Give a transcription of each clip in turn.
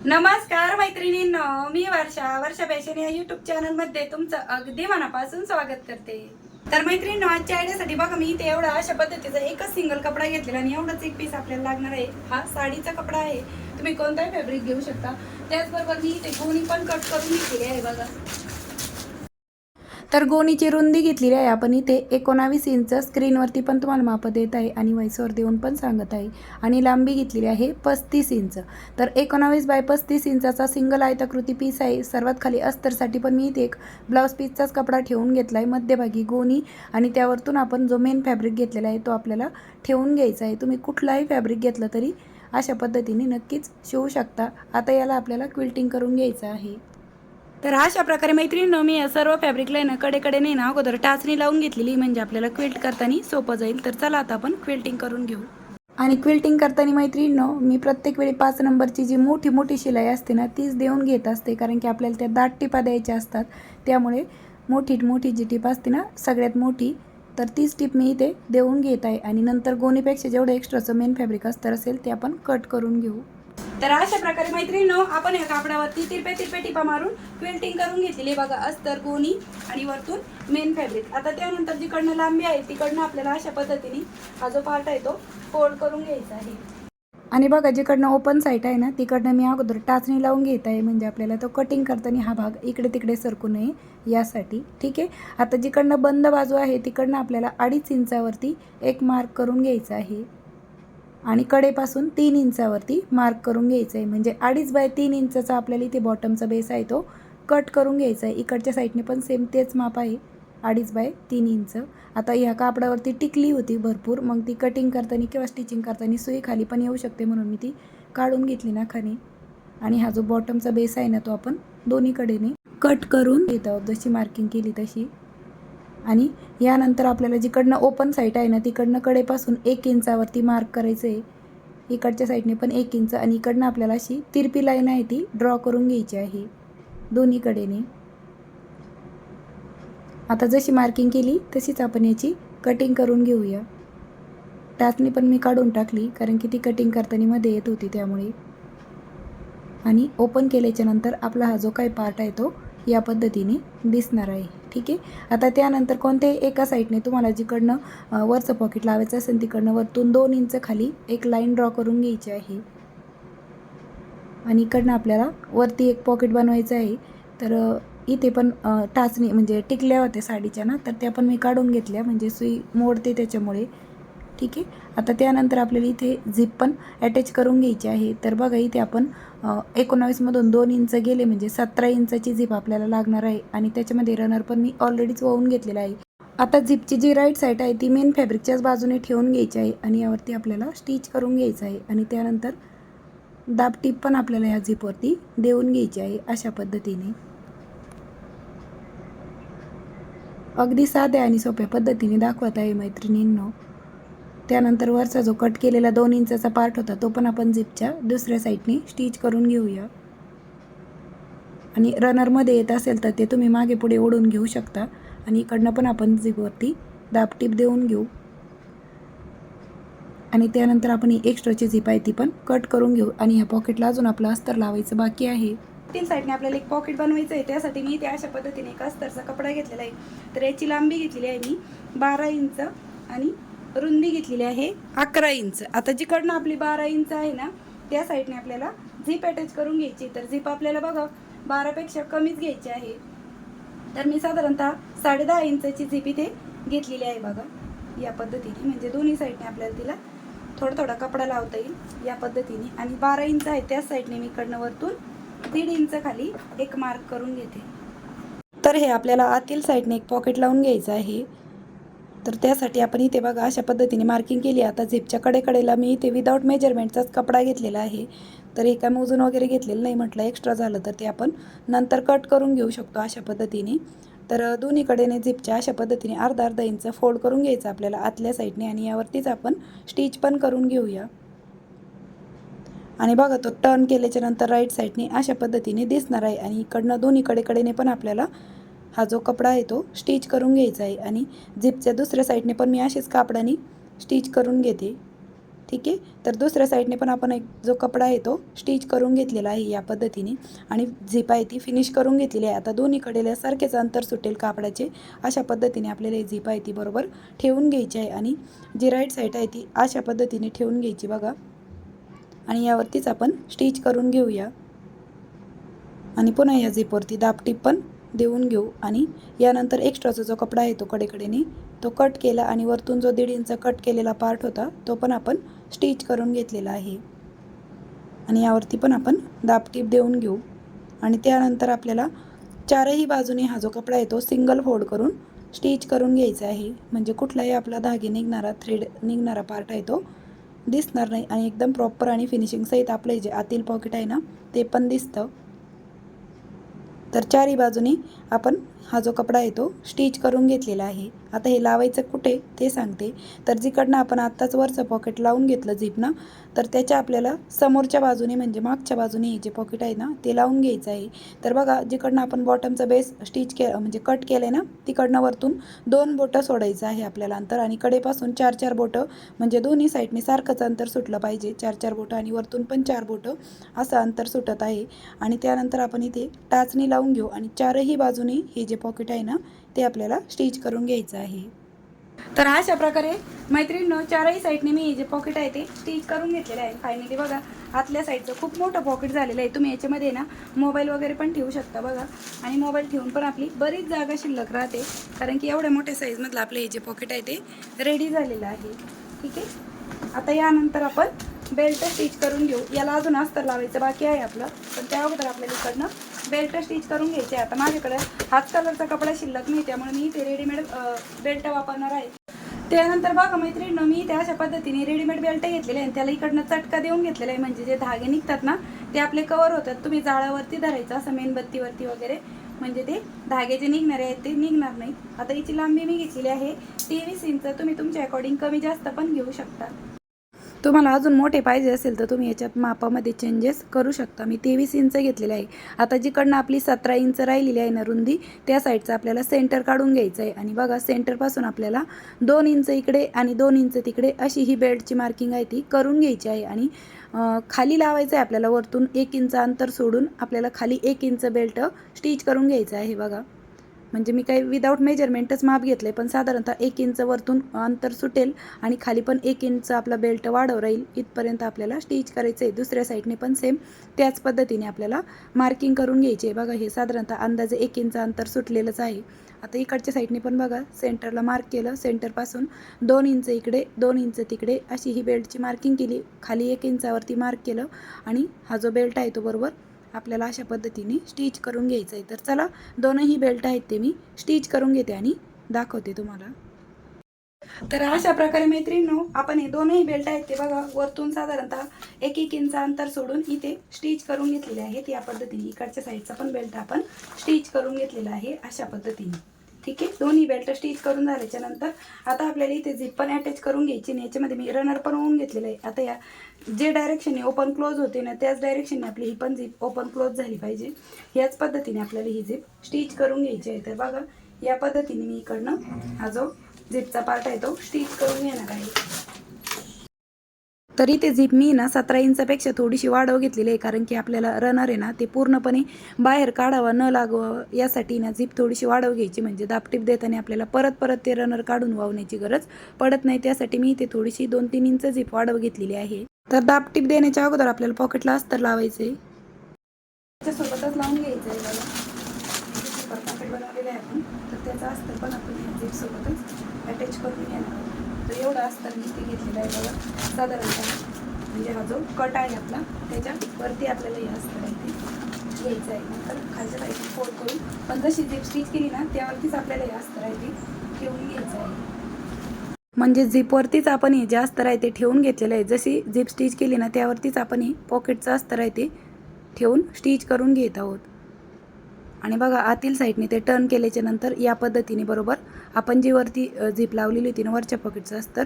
नमस्कार मैत्रिणींनो मी वर्षा. वर्षा फॅशन या युट्यूब चॅनलमध्ये तुमचं अगदी मनापासून स्वागत करते. तर मैत्रिणींनो आजच्या आयडियासाठी बघा मी इथे एवढा अशा पद्धतीचा एकच सिंगल कपडा घेतलेला आणि एवढाच एक पीस आपल्याला लागणार आहे. हा साडीचा कपडा आहे. तुम्ही कोणताही फॅब्रिक घेऊ शकता. त्याचबरोबर मी इथे गोणी पण कट करून घेतलेली आहे बघा. तर गोणीची रुंदी घेतलेली आहे. आपण इथे एकोणावीस इंच स्क्रीनवरती पण तुम्हाला माप देत आहे आणि वयसवर देऊन पण सांगत आहे. आणि लांबी घेतलेली आहे पस्तीस इंच. तर एकोणावीस बाय पस्तीस इंचाचा सिंगल आयताकृती पीस आहे. सर्वात खाली अस्तरसाठी पण मी इथे एक ब्लाऊज पीसचाच कपडा ठेवून घेतला आहे मध्यभागी गोणी आणि त्यावरतून आपण जो मेन फॅब्रिक घेतलेला आहे तो आपल्याला ठेवून घ्यायचा आहे. तुम्ही कुठलाही फॅब्रिक घेतलं तरी अशा पद्धतीने नक्कीच शिवू शकता. आता याला आपल्याला क्विल्टिंग करून घ्यायचं आहे. तर अशा प्रकारे मैत्रिणीनं मी या सर्व फॅब्रिकला आहे ना कडेकडे नाही ना अगोदर टाचणी लावून घेतलेली म्हणजे आपल्याला क्विल्ट करताना सोपं जाईल. तर चला आता आपण क्विल्टिंग करून घेऊ. आणि क्विल्टिंग करताना मैत्रिणीनं मी प्रत्येक वेळी पाच नंबरची जी मोठी मोठी शिलाई असते ना तीच देऊन घेत असते. कारण की आपल्याला त्या दाट टिपा द्यायच्या असतात. त्यामुळे मोठी मोठी जी टिप असते ना सगळ्यात मोठी तर तीच टिप मी इथे देऊन घेत आहे. आणि नंतर गोणीपेक्षा जेवढं एक्स्ट्राचं मेन फॅब्रिक असतं असेल ते आपण कट करून घेऊ. तर अशा प्रकारे मैत्रिणीनो आपण या कापडावरती तिरपे तिरपे टिपा मारून क्विल्टिंग करून घेतलेली बघा अस्तर गोणी आणि वरतून मेन फॅब्रिक आता त्यानंतर जिकडनं लांबी आहे तिकडनं आपल्याला अशा पद्धतीने हा जो पार्ट आहे तो फोल्ड करून घ्यायचा आहे. आणि बघा जिकडनं ओपन साईट आहे ना तिकडनं मी अगोदर टाचणी लावून घेत आहे. म्हणजे आपल्याला तो कटिंग करताना हा भाग इकडे तिकडे सरकू नये यासाठी. ठीक आहे? आता जिकडनं बंद बाजू आहे तिकडनं आपल्याला अडीच इंचावरती एक मार्क करून घ्यायचा आहे. आणि कडेपासून तीन इंचावरती मार्क करून घ्यायचं आहे म्हणजे अडीच बाय तीन इंचाचा आपल्याला इथे बॉटमचा बेस आहे तो. कट करून घ्यायचा आहे इकडच्या साईडने पण सेम तेच माप आहे. अडीच बाय तीन इंच. आता ह्या कापडावरती टिकली होती भरपूर. मग ती कटिंग करताना किंवा स्टिचिंग करताना सुई खाली पण येऊ शकते म्हणून मी ती काढून घेतली ना खाली. आणि हा जो बॉटमचा बेस आहे ना तो आपण दोन्हीकडेने कट करून घेत आहोत. जशी मार्किंग केली तशी. आणि यानंतर आपल्याला जिकडनं ओपन साईट आहे ना तिकडनं कडेपासून एक इंचावरती मार्क करायचं आहे इकडच्या साईडने पण एक इंच आणि इकडनं आपल्याला अशी तिरपी लाईन आहे ती ड्रॉ करून घ्यायची आहे. दोन्ही कडेने आता जशी मार्किंग केली तशीच आपण याची कटिंग करून घेऊया. टाचणी पण मी काढून टाकली कारण की ती कटिंग करताना मध्ये येत होती त्यामुळे. आणि ओपन केल्याच्यानंतर आपला हा जो काही पार्ट आहे तो या पद्धतीने दिसणार आहे. ठीक आहे? आता त्यानंतर कोणत्याही एका साईडने तुम्हाला जिकडनं वरचं पॉकेट लावायचं असेल तिकडनं वरतून दोन इंच खाली एक लाईन ड्रॉ करून घ्यायची आहे. आणि इकडनं आपल्याला वरती एक पॉकेट बनवायचं आहे. तर इथे पण टाचणी म्हणजे टिकल्या होत्या साडीच्या ना तर त्या पण मी काढून घेतल्या. म्हणजे सुई मोडते त्याच्यामुळे. ठीक आहे. आता त्यानंतर आपल्याला इथे झिप पण अटॅच करून घ्यायची आहे. तर बघा इथे आपण एकोणावीसमधून दोन इंच गेले म्हणजे सतरा इंचाची झिप आपल्याला लागणार आहे. आणि त्याच्यामध्ये रनर पण मी ऑलरेडीच वाहून घेतलेला आहे. आता झिपची जी राईट साईड आहे ती मेन फॅब्रिकच्याच बाजूने ठेवून घ्यायची आहे. आणि यावरती आपल्याला स्टिच करून घ्यायचं आहे. आणि त्यानंतर दाब टीप पण आपल्याला ह्या झिपवरती देऊन घ्यायची आहे अशा पद्धतीने. अगदी साध्या आणि सोप्या पद्धतीने दाखवत आहे मैत्रिणींनो. त्यानंतर वरचा जो कट केलेला दोन इंचाचा पार्ट होता तो पण आपण झिपच्या दुसऱ्या साईडने स्टिच करून घेऊया. आणि रनरमध्ये येत असेल तर ते तुम्ही मागे पुढे ओढून घेऊ शकता. आणि इकडनं पण आपण झिपवरती दाबटीप देऊन घेऊ. आणि त्यानंतर आपण ही एक्स्ट्राची झिप आहे ती पण कट करून घेऊ. आणि ह्या पॉकेटला अजून आपलं अस्तर लावायचं बाकी आहे. तीन साईडने आपल्याला एक पॉकेट बनवायचं आहे. त्यासाठी मी ते अशा पद्धतीने एक अस्तरचा कपडा घेतलेला आहे. तर याची लांबी घेतलेली आहे मी बारा इंच आणि रुंदी घेतलेली आहे अकरा इंच. आता जिकडनं आपली बारा इंच आहे ना त्या साईडने आपल्याला झीप अटॅच करून घ्यायची. तर झीप आपल्याला बघा बारापेक्षा कमीच घ्यायची आहे. तर मी साधारणतः साडे दहा इंचाची झीप इथे घेतलेली आहे बघा. या पद्धतीने म्हणजे दोन्ही साईडने आपल्याला तिला थोडा थोडा कपडा लावता येईल या पद्धतीने. आणि बारा इंच आहे त्याच साईडने मी इकडनं वरतून दीड इंच खाली एक मार्क करून घेते. तर हे आपल्याला आतील साईडने एक पॉकेट लावून घ्यायचं आहे. तर त्यासाठी आपण इथे बघा अशा पद्धतीने मार्किंग केली. आता झिपच्या कडेकडेला मी इथे विदाऊट मेजरमेंटचाच कपडा घेतलेला आहे. तर हे काय मोजून वगैरे घेतलेलं नाही म्हटलं एक्स्ट्रा झालं तर ते आपण नंतर कट करून घेऊ शकतो अशा पद्धतीने. तर दोन्हीकडेने झिपच्या अशा पद्धतीने अर्धा अर्धा इंच फोल्ड करून घ्यायचं आपल्याला आतल्या साईडने आणि यावरतीच आपण स्टिच पण करून घेऊया. आणि बघा तो टर्न केल्याच्यानंतर राईट साईडने अशा पद्धतीने दिसणार आहे आणि इकडनं दोन्हीकडे कडेने पण आपल्याला हा जो कपडा आहे तो स्टिच करून घ्यायचा आहे आणि झिपच्या दुसऱ्या साईडने पण मी असेच कापडाने स्टिच करून घेते. ठीक आहे? तर दुसऱ्या साईडने पण आपण एक जो कपडा आहे तो स्टिच करून घेतलेला आहे या पद्धतीने आणि झिप आहे ती फिनिश करून घेतलेली आहे. आता दोन्ही कडेला सारखेच अंतर सुटेल कापडाचे. अशा पद्धतीने आपल्याला ही झिप आहे ती बरोबर ठेवून घ्यायची आहे आणि जी राईट साईड आहे ती अशा पद्धतीने ठेवून घ्यायची बघा. आणि यावरतीच आपण स्टिच करून घेऊया. आणि पुन्हा या झिपवरती दापटीप पण देऊन घेऊ. आणि यानंतर एक्स्ट्राचा जो कपडा आहे तो कडेकडेने तो कट केला आणि वरतून जो दीड इंच कट केलेला पार्ट होता तो पण आपण स्टिच करून घेतलेला आहे. आणि यावरती पण आपण दापटीप देऊन घेऊ. आणि त्यानंतर आपल्याला चारही बाजूने हा जो कपडा आहे तो सिंगल फोल्ड करून स्टिच करून घ्यायचा आहे. म्हणजे कुठलाही आपला धागे निघणारा थ्रेड निघणारा पार्ट आहे तो दिसणार नाही. आणि एकदम प्रॉपर आणि फिनिशिंगसहित आपले जे आतील पॉकेट आहे ना ते पण दिसतं. तर चारही बाजूनी आपण हा जो कपडा आहे तो स्टिच करून घेतलेला आहे. आता हे लावायचं कुठे ते सांगते. तर जिकडनं आपण आत्ताच वरचं पॉकेट लावून घेतलं झिपनं तर त्याच्या आपल्याला समोरच्या बाजूने म्हणजे मागच्या बाजूने हे जे पॉकेट आहे ना ते लावून घ्यायचं आहे. तर बघा जिकडनं आपण बॉटमचं बेस स्टिच के म्हणजे कट केलं आहे ना तिकडनं वरतून दोन बोटं सोडायचं आहे आपल्याला अंतर आणि कडेपासून चार चार बोटं म्हणजे दोन्ही साईडने सारखंच अंतर सुटलं पाहिजे. चार चार बोटं आणि वरतून पण चार बोटं असं अंतर सुटत आहे. आणि त्यानंतर आपण इथे टाचणी लावून घेऊ आणि चारही बाजूने हे जे पॉकेट आहे ना ते आपल्याला स्टिच करून घ्यायचं आहे. तर अशा प्रकारे मैत्रिणीनं चारही साईडने मी हे जे पॉकेट आहे ते स्टिच करून घेतलेलं आहे. फायनली बघा आतल्या साईडचं खूप मोठं पॉकेट झालेलं आहे. तुम्ही याच्यामध्ये ना मोबाईल वगैरे पण ठेवू शकता बघा. आणि मोबाईल ठेवून पण आपली बरीच जागा शिल्लक राहते. कारण की एवढ्या मोठ्या साईजमधलं आपलं हे जे पॉकेट आहे ते रेडी झालेलं आहे. ठीक आहे? आता यानंतर आपण बेल्ट स्टिच करून घेऊ. याला अजून अस्तर लावायचं बाकी आहे आपलं. पण त्या अगोदर आपल्याला इकडनं बेल्ट स्टिच करून घ्यायचे आता माझ्याकडे हाच कलरचा कपडा शिल्लक नाही त्यामुळे मी ते रेडीमेड बेल्ट वापरणार आहे. त्यानंतर बघा मैत्रिणीनं मी त्या अशा पद्धतीने रेडीमेड बेल्ट घेतलेले आहे आणि त्याला इकडनं चटका देऊन घेतलेला आहे. म्हणजे जे धागे निघतात ना ते आपले कवर होतात. तुम्ही जाळावरती धरायचं असं मेणबत्तीवरती वगैरे. म्हणजे ते धागे जे निघणारे आहेत ते निघणार नाही आता याची लांबी मी घेतलेली आहे तेवीस इंच. तुम्ही तुमच्या अकॉर्डिंग कमी जास्त पण घेऊ शकता. तुम्हाला अजून मोठे पाहिजे असेल तर तुम्ही याच्यात मापामध्ये चेंजेस करू शकता. मी तेवीस इंच घेतलेले आहे. आता जिकडनं आपली सतरा इंच राहिलेली आहे ना रुंदी त्या साईडचं आपल्याला सेंटर काढून घ्यायचं आहे. आणि बघा सेंटरपासून आपल्याला दोन इंच इकडे आणि दोन इंच तिकडे अशी ही बेल्टची मार्किंग आहे ती करून घ्यायची आहे. आणि खाली लावायचं आहे आपल्याला वरतून एक इंच अंतर सोडून आपल्याला खाली एक इंच बेल्ट स्टिच करून घ्यायचं आहे. बघा. म्हणजे मी काही विदाऊट मेजरमेंटच माप घेतलं आहे पण साधारणतः एक इंच वरतून अंतर सुटेल आणि खाली पण एक इंच आपला बेल्ट वाढव राहील इथपर्यंत आपल्याला स्टिच करायचं आहे दुसऱ्या साईडने पण सेम त्याच पद्धतीने आपल्याला मार्किंग करून घ्यायची आहे. बघा हे साधारणतः अंदाजे एक इंच अंतर सुटलेलंच आहे. आता इकडच्या साईडने पण बघा सेंटरला मार्क केलं. सेंटरपासून दोन इंच इकडे दोन इंच तिकडे अशी ही बेल्टची मार्किंग केली. खाली एक इंचावरती मार्क केलं आणि हा जो बेल्ट आहे तो बरोबर आपल्याला अशा पद्धतीने स्टिच करून घ्यायचं आहे तर चला दोनही बेल्ट आहेत ते मी स्टिच करून घेते आणि दाखवते तुम्हाला. तर अशा प्रकारे मैत्रिणीनो आपण हे दोनही बेल्ट आहेत ते बघा वरतून साधारणतः एक एक इंच अंतर सोडून इथे स्टिच करून घेतलेले आहेत. या पद्धतीने इकडच्या साईडचा पण बेल्ट आपण स्टिच करून घेतलेला आहे अशा पद्धतीने. ठीक आहे? दोन्ही बेल्ट स्टिच करून झाल्याच्यानंतर आता आपल्याला इथे झिप पण अटॅच करून घ्यायची आणि याच्यामध्ये मी रनर पण होऊन घेतलेलं आहे. आता या जे डायरेक्शनने ओपन क्लोज होते ना त्याच डायरेक्शनने आपली ही पण झिप ओपन क्लोज झाली पाहिजे. याच पद्धतीने आपल्याला ही झिप स्टिच करून घ्यायची आहे. तर बघा या पद्धतीने मी इकडनं हा जो झिपचा पार्ट आहे तो स्टिच करून घेणार आहे. तरी ते झिप मी ना सतरा इंचापेक्षा थोडीशी वाढव घेतलेली आहे कारण की आपल्याला रनर आहे ना ते पूर्णपणे बाहेर काढावं न लागवं यासाठी ना झिप थोडीशी वाढव घ्यायची. म्हणजे दापटीप देताना आपल्याला परत परत ते रनर काढून वावण्याची गरज पडत नाही. त्यासाठी मी इथे थोडीशी दोन तीन इंच झिप वाढव घेतलेली आहे. तर दापटीप देण्याच्या अगोदर आपल्याला पॉकेटला अस्तर लावायचं आहे त्याच्यासोबतच लावून घ्यायचं आहे बघा पॉकेट बनवलेलं आहे आपण. तर त्याचा अस्तर पण आपण झिपसोबतच अटॅच करून घेणार तर एवढं असतं मी ते घेतलेलं आहे बघा. साधारणतः. म्हणजे हा जो कट आहे आपला त्याच्या वरती आपल्याला हे असतं आहे ते घ्यायचं आहे. नंतर खालच्या साईडने फोल्ड करून पण जशी झिप स्टिच केली ना त्यावरतीच आपल्याला हे असतं आहे ते ठेवून घ्यायचं आहे. म्हणजे झिपवरतीच आपण हे जे अस्तर आहे ते ठेवून घेतलेलं आहे. जशी झिप स्टिच केली ना त्यावरतीच आपण हे पॉकेटचं अस्तर आहे ते ठेवून स्टिच करून घेत आहोत. आणि बघा आतील साईडने ते टर्न केल्याच्यानंतर या पद्धतीने बरोबर आपण जी वरती झीप लावलेली होती ना वरच्या पॉकेटचं अस्तर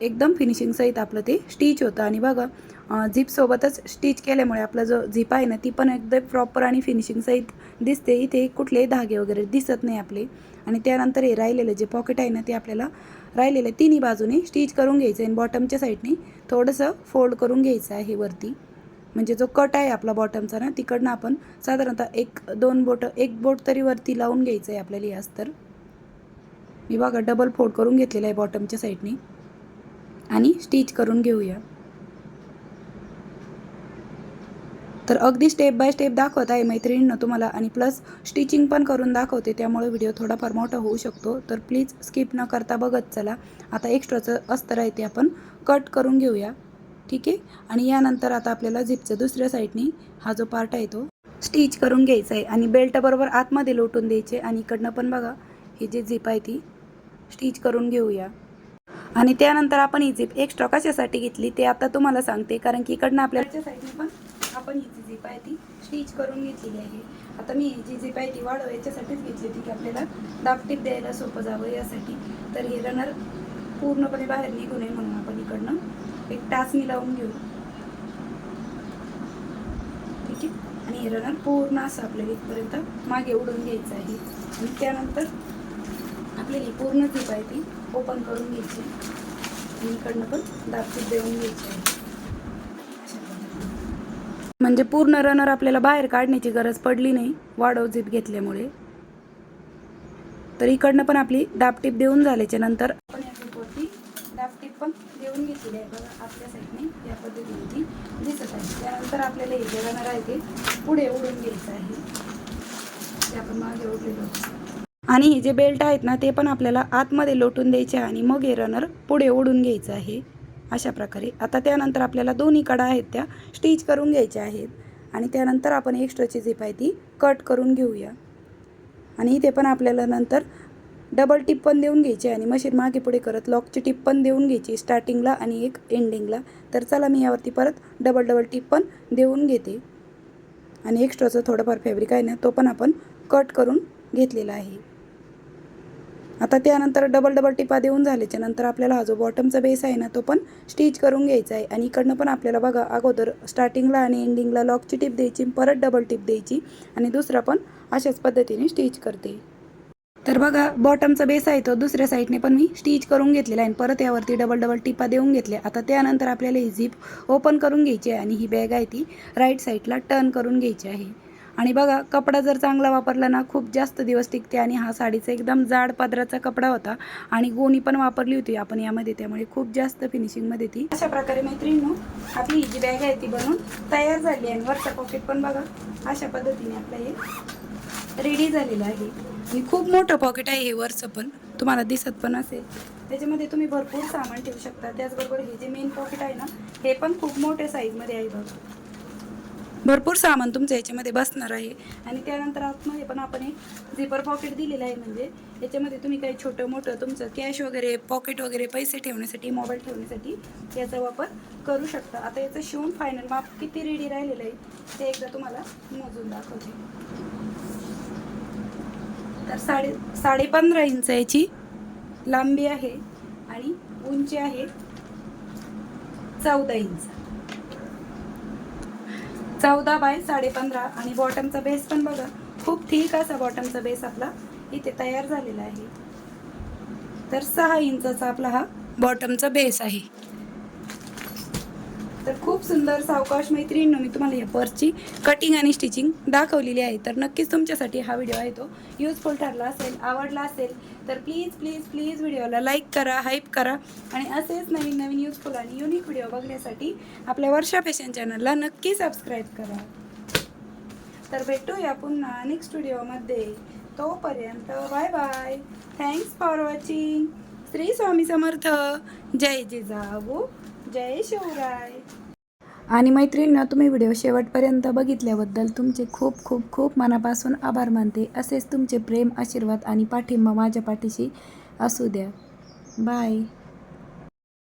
एकदम फिनिशिंगसहित आपलं ते स्टिच होतं. आणि बघा झीपसोबतच झिपसोबतच स्टिच केल्यामुळे आपला जो झिप आहे ना ती पण एकदम प्रॉपर आणि फिनिशिंगसहित दिसते. इथे कुठलेही धागे वगैरे दिसत नाही आपले. आणि त्यानंतर हे राहिलेलं जे पॉकेट आहे ना ते आपल्याला राहिलेलं तिन्ही बाजूने स्टिच करून घ्यायचं आहे. आणि बॉटमच्या साईडने थोडंसं फोल्ड करून घ्यायचं आहे वरती. म्हणजे जो कट आहे आपला बॉटमचा ना तिकडनं आपण साधारणतः एक दोन बोटं एक बोट तरी वरती लावून घ्यायचं आहे आपल्याला यास अस्तर मी बघा डबल फोल्ड करून घेतलेला आहे बॉटमच्या साईडने आणि स्टिच करून घेऊया. तर अगदी स्टेप बाय स्टेप दाखवत आहे मैत्रिणींना तुम्हाला. आणि प्लस स्टिचिंग पण करून दाखवते त्यामुळे व्हिडिओ थोडाफार मोठा होऊ शकतो. तर प्लीज स्किप न करता बघत चला. आता एक्स्ट्राचं अस्तर आहे ते आपण कट करून घेऊया. ठीक आहे? आणि यानंतर आता आपल्याला झिपचं दुसऱ्या साईडनी हा जो पार्ट आहे तो स्टिच करून घ्यायचा आहे. आणि बेल्टबरोबर आतमध्ये लोटून द्यायचे. आणि इकडनं पण बघा ही जी झिप आहे ती स्टिच करून घेऊया. आणि त्यानंतर आपण ही झिप एक्स्ट्रा कशासाठी घेतली ते आता तुम्हाला सांगते. कारण की इकडनं आपल्याच्या साईडने पण आपण ही जी झिप आहे ती स्टिच करून घेतलेली आहे. आता मी ही जी झिप आहे ती वाढव याच्यासाठीच घेतली होती की आपल्याला दाबटीप द्यायला सोपं जावं यासाठी. तर हे रनर पूर्णपणे बाहेर निघू नये म्हणून आपण इकडनं एक टाचणी लावून घेऊ. ठीक आहे? आणि हे रनर पूर्ण असं आपल्याला इथपर्यंत मागे उडून घ्यायचं आहे. आणि त्यानंतर आपल्याला ही पूर्ण झिप आहे ती ओपन करून घ्यायची आणि इकडनं पण दाबटीप देऊन घ्यायची आहे. म्हणजे पूर्ण रनर आपल्याला बाहेर काढण्याची गरज पडली नाही वाढव झिप घेतल्यामुळे. तर इकडनं पण आपली दाबटीप देऊन झाल्याच्यानंतर आपण करून घेतलेली आहे. बघा आपल्या साईडने या पद्धतीने दिसत आहे. त्यानंतर आपल्याला हे जे रनर आहे ते पुढे उडून घ्यायचं आहे. ते आपण मागे ओढलेलो आणि हे जे बेल्ट आहेत ना ते पण आपल्याला आतमध्ये लोटून द्यायचे आणि मग हे रनर पुढे ओढून घ्यायचं आहे. अशा प्रकारे. आता त्यानंतर आपल्याला दोन्ही कडा आहेत त्या स्टिच करून घ्यायच्या आहेत. आणि त्यानंतर आपण एक्स्ट्राची झिप आहे ती कट करून घेऊया. आणि इथे पण आपल्याला नंतर डबल टिप पण देऊन घ्यायची आणि मशीन मागे पुढे करत लॉकची टिप पण देऊन घ्यायची स्टार्टिंगला आणि एक एंडिंगला तर चला मी यावरती परत डबल डबल टिप पण देऊन घेते. आणि एक्स्ट्राचं थोडंफार फॅब्रिक आहे ना तो पण आपण कट करून घेतलेला आहे. आता त्यानंतर डबल डबल टिपा देऊन झाल्याच्यानंतर आपल्याला हा जो बॉटमचा बेस आहे ना तो पण स्टिच करून घ्यायचा आहे. आणि इकडनं पण आपल्याला बघा अगोदर स्टार्टिंगला आणि एंडिंगला लॉकची टिप द्यायची परत डबल टिप द्यायची. आणि दुसरा पण अशाच पद्धतीने स्टिच करते. तर बघा बॉटमचा बेस आहे तो दुसऱ्या साईडने पण मी स्टिच करून घेतलेला आहे. आणि परत यावरती डबल डबल टिपा देऊन घेतल्या. आता त्यानंतर आपल्याला ही झीप ओपन करून घ्यायची आहे आणि ही बॅग आहे ती राईट साईडला टर्न करून घ्यायची आहे. आणि बघा कपडा जर चांगला वापरला ना खूप जास्त दिवस टिकते आणि हा साडीचा एकदम जाड पदराचा कपडा होता आणि गोणी पण वापरली होती आपण यामध्ये त्यामुळे खूप जास्त फिनिशिंगमध्ये ती. अशा प्रकारे मैत्रिणी आपली ही जी बॅग आहे ती बनवून तयार झाली आहे आणि वरचा पॉकेट पण बघा अशा पद्धतीने आपलं हे रेडी झालेलं आहे. आणि खूप मोठं पॉकेट आहे हे वरचं पण. तुम्हाला दिसत पण असेल. त्याच्यामध्ये तुम्ही भरपूर सामान ठेवू शकता. त्याचबरोबर हे जे मेन पॉकेट आहे ना हे पण खूप मोठ्या साईजमध्ये आहे बघ. भरपूर सामान तुमच्या याच्यामध्ये बसणार आहे. आणि त्यानंतर आतमध्ये पण आपण एक झिपर पॉकेट दिलेलं आहे म्हणजे याच्यामध्ये तुम्ही काही छोटं मोठं तुमचं कॅश वगैरे पॉकेट वगैरे पैसे ठेवण्यासाठी मोबाईल ठेवण्यासाठी याचा वापर करू शकता. आता याचं शिवून फायनल माप किती रेडी राहिलेलं आहे ते एकदा तुम्हाला मोजून दाखवते. तर साडे साडेपंधरा इंच याची लांबी आहे आणि उंची आहे चौदा इंच. चौदा बाय साडेपंधरा आणि बॉटमचा बेस पण बघा खूप ठीक असा बॉटमचा बेस आपला इथे तयार झालेला आहे. तर सहा इंचाचा आपला हा बॉटमचा बेस आहे. तर खूप सुंदर सावकाश मैत्रिणीनं मी तुम्हाला या पर्सची कटिंग आणि स्टिचिंग दाखवलेली आहे. तर नक्कीच तुमच्यासाठी हा व्हिडिओ आहे तो युजफुल ठरला असेल आवडला असेल तर प्लीज प्लीज प्लीज व्हिडिओला लाईक करा हाईप करा आणि असेच नवीन नवीन युजफुल आणि युनिक व्हिडिओ बघण्यासाठी आपल्या वर्षा फॅशन चॅनलला नक्की सबस्क्राईब करा. तर भेटूया पुन्हा नेक्स्ट व्हिडिओमध्ये तोपर्यंत bye bye thanks for watching Shri Swami Samarth. जय जिजाऊ. जय शिवराय. आणि मैत्रिणींना तुम्ही व्हिडिओ शेवटपर्यंत बघितल्याबद्दल तुमचे खूप खूप खूप मनापासून आभार मानते. असेच तुमचे प्रेम आशीर्वाद आणि पाठिंबा माझ्या पाठीशी असू द्या. बाय.